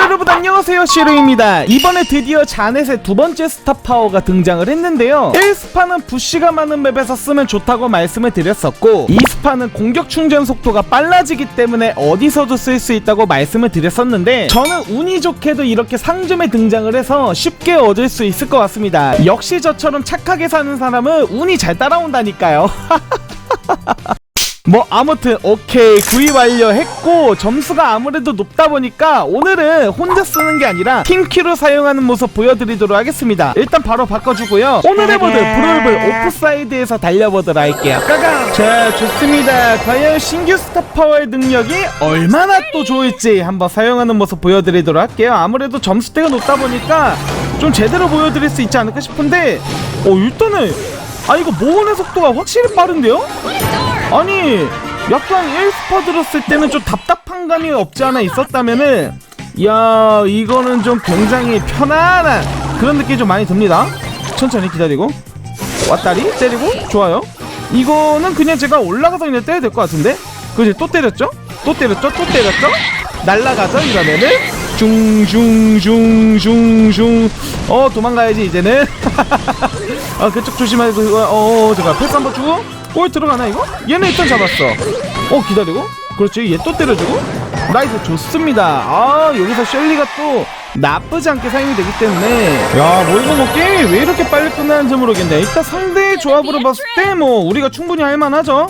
여러분 안녕하세요. 시루입니다. 이번에 드디어 자넷의 두 번째 스타 파워가 등장을 했는데요. 1스파는 부시가 많은 맵에서 쓰면 좋다고 말씀을 드렸었고 2스파는 공격 충전 속도가 빨라지기 때문에 어디서도 쓸 수 있다고 말씀을 드렸었는데 저는 운이 좋게도 이렇게 상점에 등장을 해서 쉽게 얻을 수 있을 것 같습니다. 역시 저처럼 착하게 사는 사람은 운이 잘 따라온다니까요 뭐 아무튼 오케이 구입 완료했고 점수가 아무래도 높다 보니까 오늘은 혼자 쓰는 게 아니라 팀키로 사용하는 모습 보여드리도록 하겠습니다. 일단 바로 바꿔주고요. 오늘의 모드 브롤블 오프사이드에서 달려보도록 할게요. 까강! 자 좋습니다. 과연 신규 스타 파워의 능력이 얼마나 또 좋을지 한번 사용하는 모습 보여드리도록 할게요. 아무래도 점수대가 높다 보니까 좀 제대로 보여드릴 수 있지 않을까 싶은데 어 일단은 아 이거 모으는 속도가 확실히 빠른데요? 아니 약간 1스파 들었을 때는 좀 답답한 감이 없지 않아 있었다면은 야 이거는 좀 굉장히 편안한 그런 느낌이 좀 많이 듭니다. 천천히 기다리고. 왔다리? 때리고? 좋아요. 이거는 그냥 제가 올라가서 그냥 때려야 될 것 같은데? 그지 또 때렸죠? 또 때렸죠? 또 때렸죠? 날라가죠? 이러면은? 슝슝슝슝슝 어 도망가야지 이제는. 아 그쪽 조심하고 어, 어 잠깐 패스 한번 주고 골 들어가나 이거? 얘는 일단 잡았어. 어 기다리고? 그렇지 얘 또 때려주고? 나이스 좋습니다. 아 여기서 셸리가 또 나쁘지 않게 사용이 되기 때문에. 야뭐 이거 뭐 게임이 왜 이렇게 빨리 끝나는지 모르겠네. 일단 상대의 조합으로 봤을 때 뭐 우리가 충분히 할만하죠?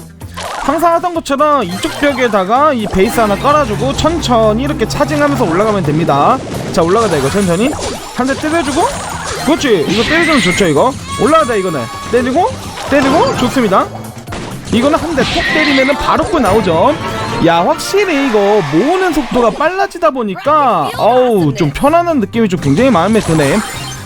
항상 하던 것처럼 이쪽 벽에다가 이 베이스 하나 깔아주고 천천히 이렇게 차징하면서 올라가면 됩니다. 자 올라가자 이거. 천천히. 한 대 때려주고. 그렇지 이거 때려주면 좋죠 이거. 올라가자 이거는 때리고 때리고 좋습니다 이거는 한 대 톡 때리면은 바로 꿀 나오죠. 야 확실히 이거 모으는 속도가 빨라지다 보니까 어우 좀 편안한 느낌이 좀 굉장히 마음에 드네.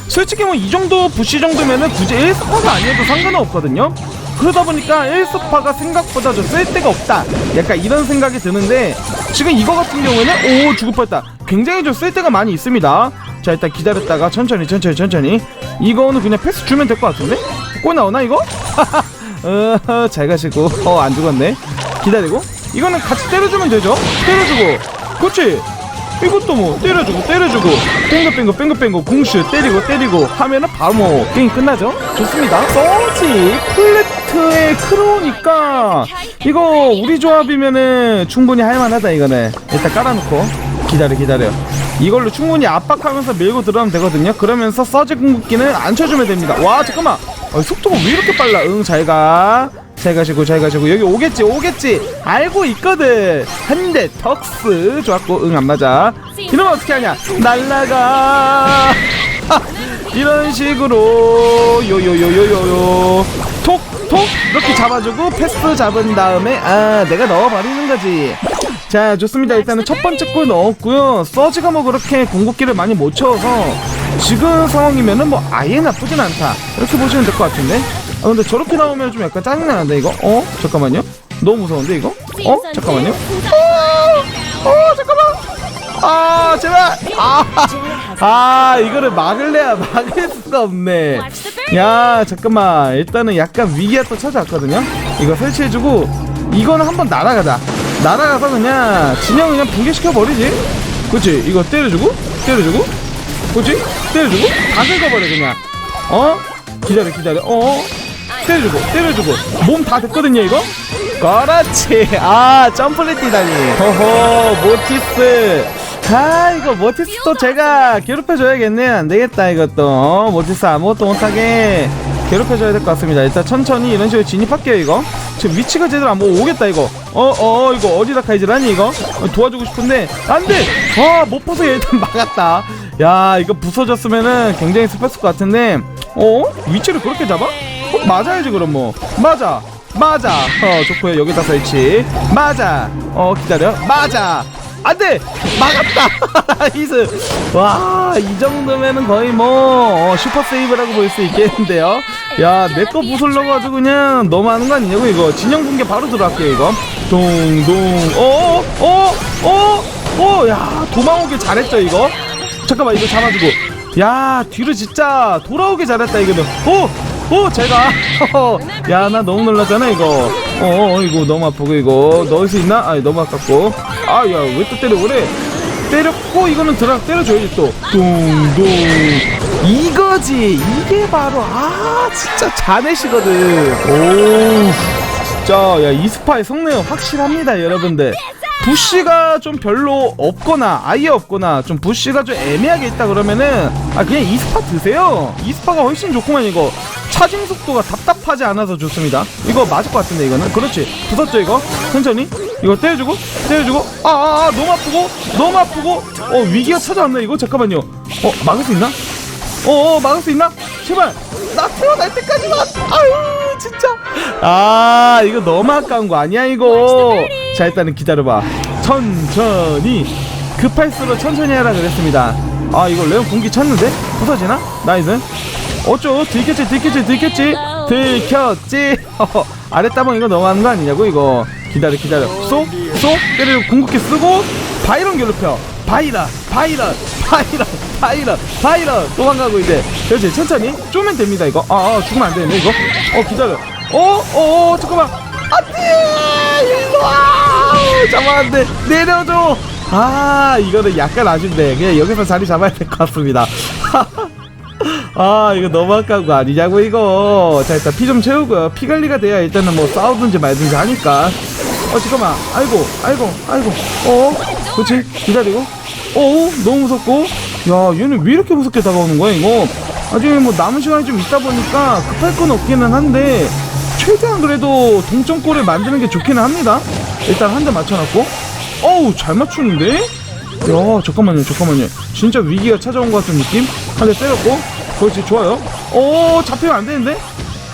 솔직히 뭐 이 정도 부시 정도면은 굳이 1스파가 아니어도 상관은 없거든요. 그러다 보니까 1스파가 생각보다 좀 쓸데가 없다. 약간 이런 생각이 드는데 지금 이거 같은 경우에는 오 죽을 뻔했다. 굉장히 좀 쓸데가 많이 있습니다. 자 일단 기다렸다가 천천히 천천히 천천히. 이거는 그냥 패스 주면 될 것 같은데? 골 나오나 이거? 어, 잘 가시고. 어 안 죽었네. 기다리고. 이거는 같이 때려주면 되죠? 때려주고. 그렇지. 이것도 뭐 때려주고 때려주고. 뺑글뺑글 뺑글뺑글 공슈 때리고 때리고 하면은 바로 뭐 게임 끝나죠? 좋습니다. 서지. 플래트의 크로우니까 이거 우리 조합이면은 충분히 할만하다 이거는. 일단 깔아놓고. 기다려 기다려. 이걸로 충분히 압박하면서 밀고 들어가면 되거든요. 그러면서 서지 궁극기는 안 쳐주면 됩니다. 와 잠깐만 어, 속도가 왜 이렇게 빨라? 응 잘 가. 잘 가시고 잘 가시고. 여기 오겠지 오겠지. 알고 있거든. 한 대 턱스. 좋았고 응 안 맞아. 이러면 어떻게 하냐? 날라가. 이런 식으로. 요요요요요요. 톡 톡. 이렇게 잡아주고 패스 잡은 다음에 아 내가 넣어버리는 거지. 자 좋습니다. 일단은 첫 번째 골 넣었고요. 서지가 뭐 그렇게 공격기를 많이 못 채워서 지금 상황이면은 뭐 아예 나쁘진 않다. 이렇게 보시면 될 것 같은데? 아 근데 저렇게 나오면 좀 약간 짜증나는데 이거? 어? 잠깐만요. 너무 무서운데 이거? 어? 잠깐만요. 어, 어 잠깐만. 아 제발! 아, 아 이거를 막을래야 막을 수가 없네. 야 잠깐만. 일단은 약간 위기가 또 찾아왔거든요. 이거 설치해주고 이거는 한번 날아가자. 날아가서 그냥 진영 그냥 붕괴시켜 버리지. 그치? 이거 때려주고? 때려주고 그치 때려주고? 다 긁어버려 그냥. 어? 기다려 기다려. 어? 때려주고 때려주고. 몸 다 됐거든요 이거? 그렇지. 아 점프를 뛰다니. 호호 모티스. 아 이거 모티스도 제가 괴롭혀줘야겠네. 안되겠다 이것도. 어, 모티스 아무것도 못하게 괴롭혀줘야 될 것 같습니다. 일단 천천히 이런 식으로 진입할게요 이거 지금 위치가 제대로 안 보고 오겠다 이거. 어어 이거 어디다 가이즈라니 이거? 어, 도와주고 싶은데. 안돼! 아못 부서 일단 막았다. 야 이거 부서졌으면은 굉장히 슬펐을 것 같은데. 어? 위치를 그렇게 잡아? 어, 맞아야지 그럼 뭐. 맞아. 맞아. 어 좋고요. 여기다 설치. 맞아. 어 기다려. 맞아 안돼! 막았다! 히스 와이 정도면은 거의 뭐 어, 슈퍼 세이브라고 볼 수 있겠는데요? 야 내 거 부술러 가지고 그냥 너무 하는 거 아니냐고 이거. 진영 붕괴 바로 들어갈게요 이거. 동동. 어어어어야 도망 오길 잘했죠 이거? 잠깐만 이거 잡아주고. 야 뒤로 진짜 돌아오게 잘했다 이거는 오오 제가. 야 나 너무 놀랐잖아 이거. 어, 어 이거 너무 아프고 이거. 넣을 수 있나? 아 너무 아깝고 아 야 왜 또 때려 그래? 때렸고 이거는 드라 때려줘야지 또. 둥둥. 이거지. 이게 바로 아 진짜 자넷이거든. 오 진짜. 야 이스파의 성능 확실합니다 여러분들. 부시가 좀 별로 없거나 아예 없거나 좀 부시가 좀 애매하게 있다 그러면은 아 그냥 이스파 드세요. 이스파가 훨씬 좋구만 이거. 차징 속도가 답답하지 않아서 좋습니다. 이거 맞을 것 같은데 이거는? 그렇지. 부쉈죠 이거? 천천히 이거 때려주고 때려주고. 아아 아, 너무 아프고 너무 아프고. 어 위기가 찾아왔네 이거? 잠깐만요. 어 막을 수 있나? 어, 어 막을 수 있나? 제발. 나 태어날 때까지만 아유 진짜. 아 이거 너무 아까운 거 아니야 이거? 자 일단은 기다려봐. 천천히. 급할수록 천천히 하라 그랬습니다. 아 이거 레온 공기 찼는데? 부서지나? 나이스. 어쩌 들켰지 들켰지 들켰지. 들켰지. 아랫따봉 이거 너무하는 거 아니냐고 이거 기다려 기다려. 쏙쏙 때리고 궁극기 쓰고 바이런 괴롭혀. 바이라 바이라 바이라 바이라 바이라. 도망가고 이제. 그렇지 천천히. 쪼면 됩니다 이거. 아, 아 죽으면 안 되네 이거. 어 기다려. 어어 어, 잠깐만. 안돼 일로 와! 잠깐 안돼 내려줘! 아 이거는 약간 아쉽네. 그냥 여기서 자리 잡아야 될 것 같습니다. 아 이거 너무 아까운 거 아니냐고 이거. 자 일단 피 좀 채우고요. 피 관리가 돼야 일단은 뭐 싸우든지 말든지 하니까 어 잠깐만. 아이고 아이고 아이고. 어? 그렇지? 기다리고. 어 너무 무섭고. 야 얘는 왜 이렇게 무섭게 다가오는 거야 이거? 나중에 뭐 남은 시간이 좀 있다 보니까 급할 건 없기는 한데 최대한 그래도 동점골을 만드는 게 좋기는 합니다. 일단 한 대 맞춰놨고. 어우 잘 맞추는데? 야 잠깐만요 잠깐만요. 진짜 위기가 찾아온 것 같은 느낌? 한 대 때렸고. 그렇지 좋아요. 오 잡히면 안 되는데?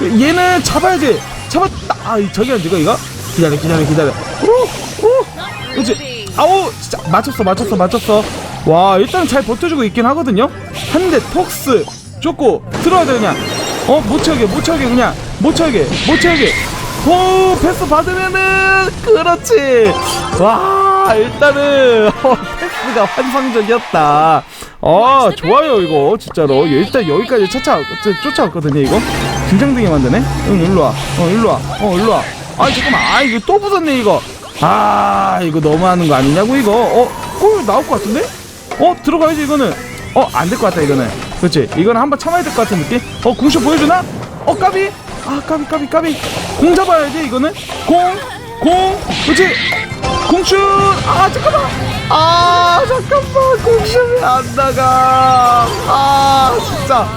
얘는 잡아야지. 잡았다 아 이- 저기 안 되고 이거 기다려 기다려 기다려. 오오. 그렇지 아우 진짜 맞췄어 맞췄어 맞췄어. 와 일단 잘 버텨주고 있긴 하거든요. 한 대 톡스 쫓고 들어야 돼 그냥. 어못 채우게 못 채우게 그냥. 못 채우게 못 채우게. 오 패스 받으면은 그렇지. 와 일단은 어, 패스가 환상적이었다. 아 좋아요 이거 진짜로. 일단 여기까지 차차 쫓아왔거든요 이거. 긴장되게 만드네. 응 일로와. 어 일로와. 어 일로와 아 잠깐만. 아 이거 또 부쉈네 이거. 아 이거 너무하는 거 아니냐고 이거. 어? 어 나올 것 같은데? 어 들어가야지 이거는. 어 안 될 것 같다 이거는. 그렇지. 이거는 한번 참아야 될 것 같은 느낌? 어 궁쇼 보여주나? 어 까비? 아 까비 까비 까비. 공 잡아야지 이거는. 공 공 그렇지. 공슛. 아 잠깐만. 아 잠깐만. 공슛이 안 나가. 아 진짜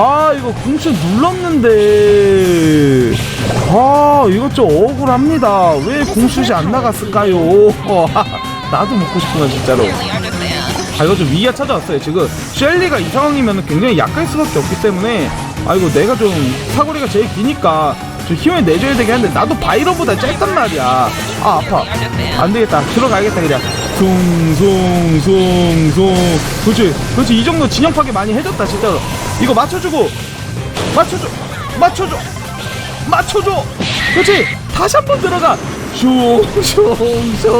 아 이거 공슛 눌렀는데. 아 이거 좀 억울합니다. 왜 공슛이 안 나갔을까요? 어, 나도 먹고 싶구나 진짜로. 아 이거 좀 위기가 찾아왔어요 지금. 셸리가 이 상황이면 굉장히 약할 수밖에 없기 때문에. 아 이거 내가 좀 사거리가 제일 기니까 좀 힘을 내줘야 되긴 한데 나도 바이러보다 짧단 말이야. 아 아파. 안 되겠다. 들어가야겠다 그냥. 숭숭숭숭 그렇지. 그렇지. 이 정도 진영 파괴 많이 해줬다 진짜로. 이거 맞춰주고. 맞춰줘. 맞춰줘. 맞춰줘. 그렇지. 다시 한 번 들어가 슝슝슝슝슝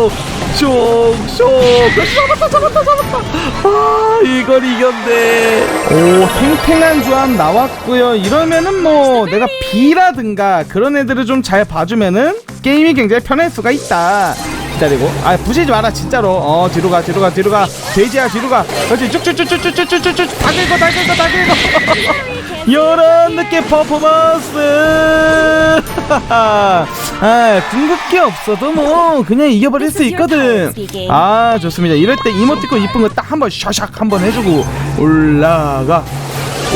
그렇지 잡았다 잡았다 잡았다. 아 이걸 이겼네. 오 탱탱한 조합 나왔고요. 이러면은 뭐 내가 B라든가 그런 애들을 좀 잘 봐주면은 게임이 굉장히 편할 수가 있다. 기다리고. 아 부시지 마라 진짜로. 어 뒤로 가 뒤로 가 뒤로 가. 돼지야 뒤로 가. 그렇지. 쭉쭉쭉쭉쭉쭉쭉쭉. 다 긁어 다 긁어 다 긁어 요런 느낌 퍼포먼스. 아 궁극기 없어도 뭐 그냥 이겨버릴 수 있거든. 아 좋습니다. 이럴 때 이모티콘 이쁜 거 딱 한번 샤샥 한번 해주고 올라가.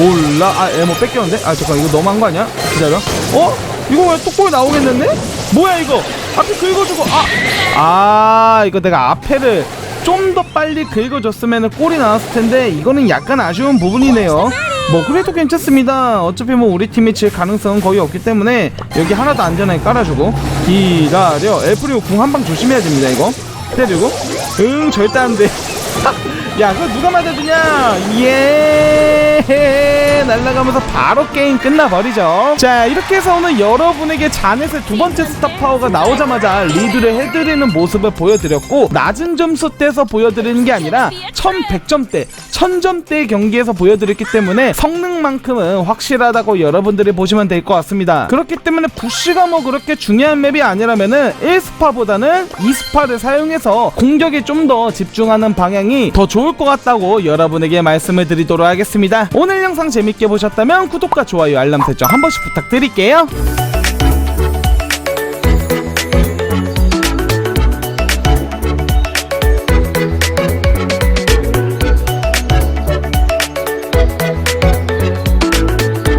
올라 아 에모 뺏겼는데? 아 잠깐 이거 너무한 거 아니야? 기다려. 어? 이거 왜 똑골 나오겠는데? 뭐야 이거? 앞에 긁어주고 아! 아 이거 내가 앞에를 좀 더 빨리 긁어줬으면 골이 나왔을 텐데 이거는 약간 아쉬운 부분이네요 뭐 그래도 괜찮습니다. 어차피 뭐 우리 팀이 질 가능성은 거의 없기 때문에 여기 하나 더 안전하게 깔아주고 기다려. 엘프리오 궁한 방 조심해야 됩니다 이거. 때리고. 응 절대 안돼 야 그거 누가 맞아주냐? 예. 헤헤 날아가면서 바로 게임 끝나버리죠. 자 이렇게 해서 오늘 여러분에게 자넷의 두 번째 스타 파워가 나오자마자 리드를 해드리는 모습을 보여드렸고 낮은 점수 대에서 보여드리는 게 아니라 1100점대 1000점대 경기에서 보여드렸기 때문에 성능만큼은 확실하다고 여러분들이 보시면 될 것 같습니다. 그렇기 때문에 부시가 뭐 그렇게 중요한 맵이 아니라면은 1스파보다는 2스파를 사용해서 공격에 좀 더 집중하는 방향이 더 좋을 것 같다고 여러분에게 말씀을 드리도록 하겠습니다. 오늘 영상 재밌게 보셨다면 구독과 좋아요 알람 설정 한 번씩 부탁드릴게요